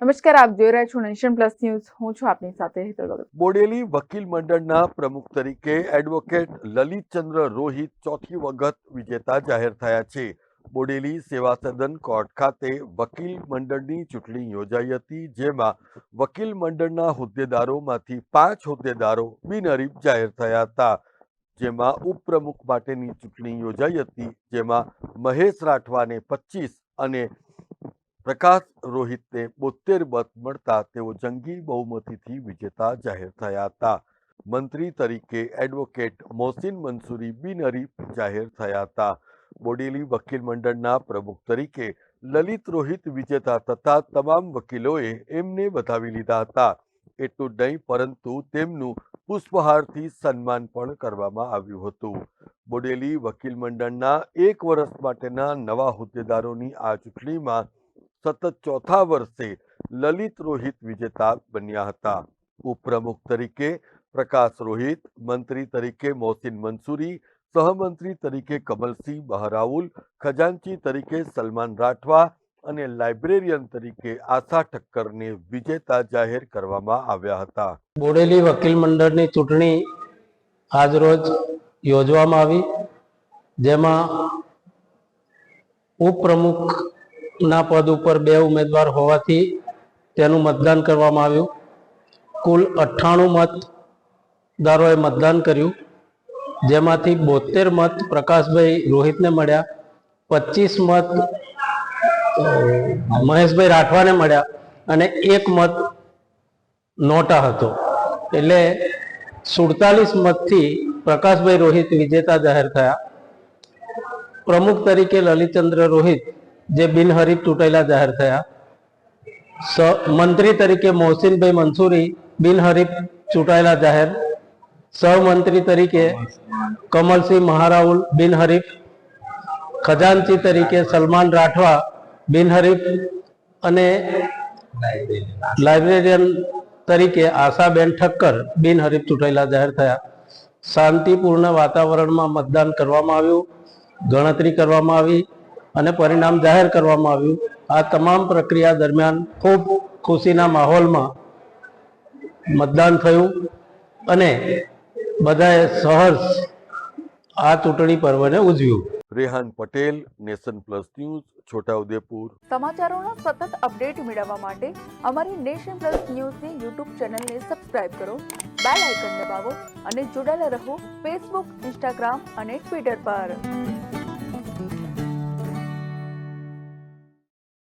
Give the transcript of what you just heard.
નમસ્કાર, આપ જોઈ રહ્યા છો નેશન પ્લસ ન્યૂઝ. હું છું આપની સાથે બોડેલી વકીલ મંડળના પ્રમુખ તરીકે એડવોકેટ લલિતચંદ્ર રોહિત ચોથી વખત વિજેતા જાહેર થયા છે. બોડેલી સેવા સદન કોર્ટ ખાતે વકીલ મંડળની ચૂંટણી યોજાઈ હતી, જેમાં વકીલ મંડળના હોદ્દેદારોમાંથી પાંચ હોદ્દેદારો બિનહરીફ જાહેર થયા હતા. જેમાં ઉપપ્રમુખ માટેની ચૂંટણી યોજાઈ હતી, જેમાં મહેશ રાઠવાને પચીસ અને પ્રકાશ રોહિતને બોતેર મત મળતા તેઓ જંગી બહુમતીથી વિજેતા જાહેર થયા હતા. મંત્રી તરીકે એડવોકેટ મોહસિન મંસૂરી બિનહરીફ જાહેર થયા હતા. બોડેલી વકીલ મંડળના પ્રમુખ તરીકે લલિત રોહિત વિજેતા થતા તમામ વકીલોએ એમને વધાવી લીધા હતા. એટલું નહીં, પરંતુ તેમનું પુષ્પહારથી સન્માન પણ કરવામાં આવ્યું હતું. બોડેલી વકીલ મંડળના એક વર્ષ માટેના નવા હોદ્દેદારોની આ ચૂંટણીમાં સતત ચોથા વર્ષે લલિત રોહિત વિજેતા બન્યા હતા. ઉપપ્રમુખ તરીકે પ્રકાશ રોહિત, મંત્રી તરીકે મોહસિન મંસૂરી, સહમંત્રી તરીકે કમલસિંહ બહરાઉલ, ખજાનચી તરીકે સલમાન રાઠવા અને લાઇબ્રેરિયન તરીકે આશા ઠક્કરને વિજેતા જાહેર કરવામાં આવ્યા હતા. બોડેલી વકીલ મંડળની ચૂંટણી આજરોજ યોજવામાં આવી, જેમાં ઉપપ્રમુખના પદ ઉપર બે ઉમેદવાર હોવાથી તેનું મતદાન કરવામાં આવ્યું. કુલ અઠ્ઠાણું મતદારોએ મતદાન કર્યું, જેમાંથી બોતેર મત પ્રકાશભાઈ રોહિતને મળ્યા, પચીસ મત મહેશભાઈ રાઠવાને મળ્યા અને એક મત નોટા હતો. એટલે સુડતાલીસ મતથી પ્રકાશભાઈ રોહિત વિજેતા જાહેર થયા. પ્રમુખ તરીકે લલિતચંદ્ર રોહિત જે બિનહરીફ ચૂંટાયેલા જાહેર થયા. મંત્રી તરીકે મોહસિનભાઈ મંસૂરી બિનહરીફ ચૂંટાયેલા જાહેર. સહમંત્રી તરીકે કમલસિંહ મહારાઉલ બિનહરીફ. ખજાનચી તરીકે સલમાન રાઠવા બિનહરીફ. અને લાઇબ્રેરિયન તરીકે આશાબેન ઠક્કર બિનહરીફ ચૂંટાયેલા જાહેર થયા. શાંતિપૂર્ણ વાતાવરણમાં મતદાન કરવામાં આવ્યું. ગણતરી કરવામાં આવી. અને પરિણામ જાહેર કરવામાં આવ્યું. આ તમામ પ્રક્રિયા દરમિયાન ખૂબ ખુશીના માહોલમાં મતદાન થયું અને બધાએ સહર્ષ આ ચૂંટણી પર્વને ઉજવ્યું. Rehan Patel nation plus news Chhota Udepur. સમાચારોનો સતત અપડેટ મેળવવા માટે અમારી નેશન પ્લસ ન્યૂઝની યુટ્યુબ ચેનલને સબસ્ક્રાઇબ કરો બેલ આઇકન દબાવો અને જોડાયેલા રહો ફેસબુક ઇન્સ્ટાગ્રામ અને ટ્વિટર પર.